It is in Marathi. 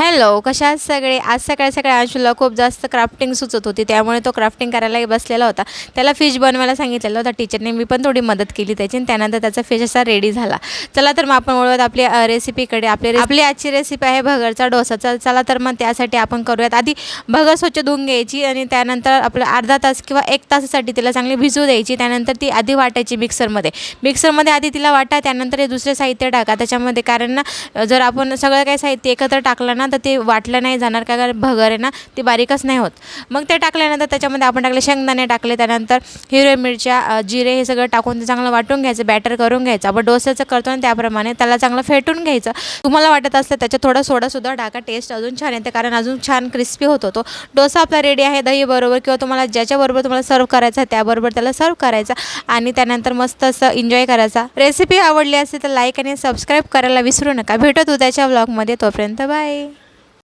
हॅलो कशा आहात सगळे? आज सकाळी सकाळी अंशूला खूप जास्त क्राफ्टिंग सुचत होती त्यामुळे तो क्राफ्टिंग करायला बसलेला होता. त्याला फिश बनवायला सांगितलेलं होतं टीचरने मी पण थोडी मदत केली त्याची आणि त्यानंतर त्याचा फिश असा रेडी झाला. चला तर मग आपण वळवत आपली रेसिपीकडे आपली आपली आजची रेसिपी आहे भगरचा डोसा. चल चला तर मग त्यासाठी आपण करूयात. आधी भगर स्वच्छ धुवून घ्यायची आणि त्यानंतर आपलं अर्धा तास किंवा एक तासासाठी तिला चांगली भिजू द्यायची. त्यानंतर ती आधी वाटायची मिक्सरमध्ये मिक्सरमध्ये आधी तिला वाटा त्यानंतर हे दुसरे साहित्य टाका. त्याच्यामध्ये कारण ना जर आपण सगळं काही साहित्य एकत्र टाकलं ना तर ते वाटलं नाही जाणार का कारण भगर आहे ना ते बारीकच नाही होत. मग ते टाकल्यानंतर त्याच्यामध्ये आपण टाकले शेंगदाणे टाकले त्यानंतर हिरव्या मिरच्या जिरे हे सगळं टाकून ते चांगलं वाटून घ्यायचं बॅटर करून घ्यायचं. आपण डोस्याचं करतो ना त्याप्रमाणे त्याला चांगलं फेटून घ्यायचं. तुम्हाला वाटत असलं त्याच्यात थोडा सोडासुद्धा टाका टेस्ट अजून छान येते कारण अजून छान क्रिस्पी होतो तो. डोसा आपला रेडी आहे दहीबरोबर किंवा तुम्हाला ज्याच्याबरोबर तुम्हाला सर्व करायचा आहे त्याबरोबर त्याला सर्व करायचा आणि त्यानंतर मस्त असं एन्जॉय करायचा. रेसिपी आवडली असेल तर लाईक आणि सबस्क्राईब करायला विसरू नका. भेटत उद्याच्या ब्लॉगमध्ये तोपर्यंत बाय